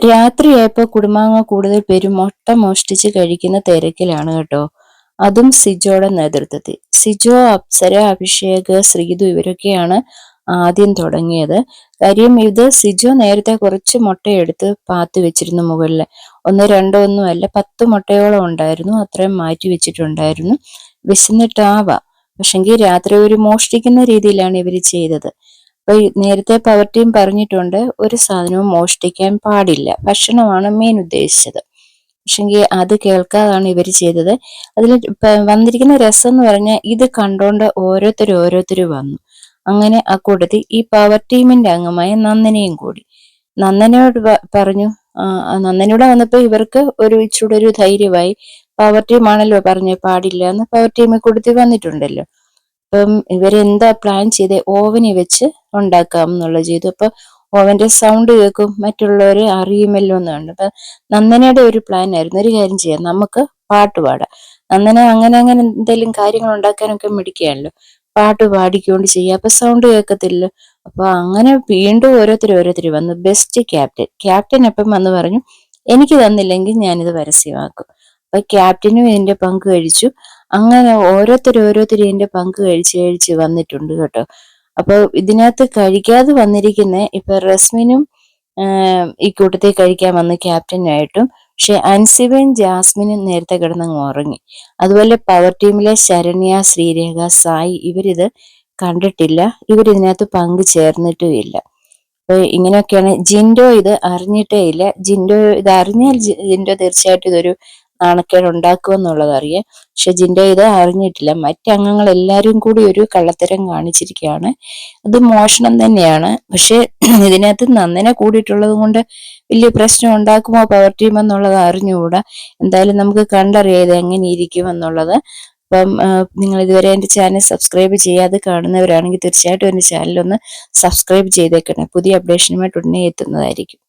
രാത്രിയായപ്പോ കുടുംബാംഗ കൂടുതൽ പേരും മുട്ട മോഷ്ടിച്ച് കഴിക്കുന്ന തിരക്കിലാണ് കേട്ടോ. അതും സിജോയുടെ നേതൃത്വത്തിൽ. സിജോ അപ്സര അഭിഷേക് ശ്രീതു ഇവരൊക്കെയാണ് ആദ്യം തുടങ്ങിയത്. കാര്യം ഇത് സിജോ നേരത്തെ കുറച്ച് മുട്ടയെടുത്ത് പാത്ത് വെച്ചിരുന്നു മുകളിൽ ഒന്ന് രണ്ടോ ഒന്നും അല്ല പത്ത് മുട്ടയോളം ഉണ്ടായിരുന്നു. അത്രയും മാറ്റി വെച്ചിട്ടുണ്ടായിരുന്നു. വിശന്നിട്ടാവാം. പക്ഷെങ്കിൽ രാത്രി ഒരു മോഷ്ടിക്കുന്ന രീതിയിലാണ് ഇവർ ചെയ്തത്. അപ്പൊ നേരത്തെ പവർ ടീം പറഞ്ഞിട്ടുണ്ട് ഒരു സാധനവും മോഷ്ടിക്കാൻ പാടില്ല. ഭക്ഷണമാണ് മെയിൻ ഉദ്ദേശിച്ചത്. പക്ഷെങ്കിൽ അത് കേൾക്കാതാണ് ഇവർ ചെയ്തത്. അതിൽ വന്നിരിക്കുന്ന രസം എന്ന് പറഞ്ഞാൽ ഇത് കണ്ടോണ്ട് ഓരോരുത്തർ ഓരോരുത്തർ വന്നു. അങ്ങനെ ആ കൂട്ടത്തിൽ ഈ പവർ ടീമിന്റെ അംഗമായ നന്ദനയും കൂടി. നന്ദനയോട് പറഞ്ഞു നന്ദനയോട് വന്നപ്പോ ഇവർക്ക് ഒരു ഇച്ചിരി ഒരു ധൈര്യമായി പവർ ടീമാണല്ലോ പറഞ്ഞു പാടില്ല എന്ന് പവർ ടീമിൽ കൊടുത്തി വന്നിട്ടുണ്ടല്ലോ. അപ്പം ഇവരെന്താ പ്ലാൻ ചെയ്ത്? ഓവനിൽ വെച്ച് ഉണ്ടാക്കാം എന്നുള്ളത് ചെയ്തു. അപ്പൊ ഓവന്റെ സൗണ്ട് കേൾക്കും മറ്റുള്ളവർ അറിയുമല്ലോ എന്നുണ്ട് അപ്പൊ നന്ദനയുടെ ഒരു പ്ലാൻ ആയിരുന്നു. ഒരു കാര്യം ചെയ്യാം. നമുക്ക് പാട്ട് പാടാം. നന്ദന അങ്ങനെ അങ്ങനെ എന്തെങ്കിലും കാര്യങ്ങൾ ഉണ്ടാക്കാനൊക്കെ മിടിക്കുകയാണല്ലോ പാട്ട് പാടിക്കൊണ്ട് ചെയ്യുക അപ്പൊ സൗണ്ട് കേൾക്കത്തില്ല അപ്പൊ അങ്ങനെ വീണ്ടും ഓരോരുത്തർ ഓരോരുത്തർ വന്നു. ബെസ്റ്റ് ക്യാപ്റ്റൻ ക്യാപ്റ്റൻ എപ്പം വന്ന് പറഞ്ഞു എനിക്ക് തന്നില്ലെങ്കിൽ ഞാനിത് പരസ്യമാക്കും. അപ്പൊ ക്യാപ്റ്റനും ഇതിന്റെ പങ്ക് കഴിച്ചു. അങ്ങനെ ഓരോരുത്തർ ഓരോരുത്തർ ഇതിന്റെ പങ്ക് കഴിച്ച് കഴിച്ച് വന്നിട്ടുണ്ട് കേട്ടോ. അപ്പോൾ ഇതിനകത്ത് കഴിക്കാതെ വന്നിരിക്കുന്ന ഇപ്പം റസ്മിനും ഈ കൂട്ടത്തിൽ കഴിക്കാൻ വന്ന ക്യാപ്റ്റനായിട്ടും പക്ഷെ അൻസിബയും ജാസ്മിനും നേരത്തെ കിടന്നങ്ങ് ഉറങ്ങി. അതുപോലെ പവർ ടീമിലെ ശരണ്യ ശ്രീരേഖ സായി ഇവരിത് കണ്ടിട്ടില്ല. ഇവരിതിനകത്ത് പങ്ക് ചേർന്നിട്ടും ഇല്ല അപ്പൊ ഇങ്ങനെയൊക്കെയാണ്. ജിൻഡോ ഇത് അറിഞ്ഞിട്ടേ ഇല്ല. ജിൻഡോ ഇത് അറിഞ്ഞാൽ ജിൻഡോ തീർച്ചയായിട്ടും ഇതൊരു നാണക്കേട് ഉണ്ടാക്കുമെന്നുള്ളത് അറിയാം പക്ഷെ ജിൻഡോ ഇത് അറിഞ്ഞിട്ടില്ല. മറ്റംഗങ്ങൾ എല്ലാവരും കൂടി ഒരു കള്ളത്തരം കാണിച്ചിരിക്കുകയാണ്. അത് മോഷണം തന്നെയാണ്. പക്ഷെ ഇതിനകത്ത് നന്ദന കൂടിയിട്ടുള്ളത് കൊണ്ട് വലിയ പ്രശ്നം ഉണ്ടാക്കുമോ പവർ ടീം എന്നുള്ളത് അറിഞ്ഞുകൂടാ. എന്തായാലും നമുക്ക് കണ്ടറിയാം ഇത് എങ്ങനെ ഇരിക്കും എന്നുള്ളത് അപ്പം നിങ്ങൾ ഇതുവരെ എന്റെ ചാനൽ സബ്സ്ക്രൈബ് ചെയ്യാതെ കാണുന്നവരാണെങ്കിൽ തീർച്ചയായിട്ടും എന്റെ ചാനലൊന്ന് സബ്സ്ക്രൈബ് ചെയ്തേക്കണേ. പുതിയ അപ്ഡേഷനുമായിട്ട് ഉടനെ എത്തുന്നതായിരിക്കും.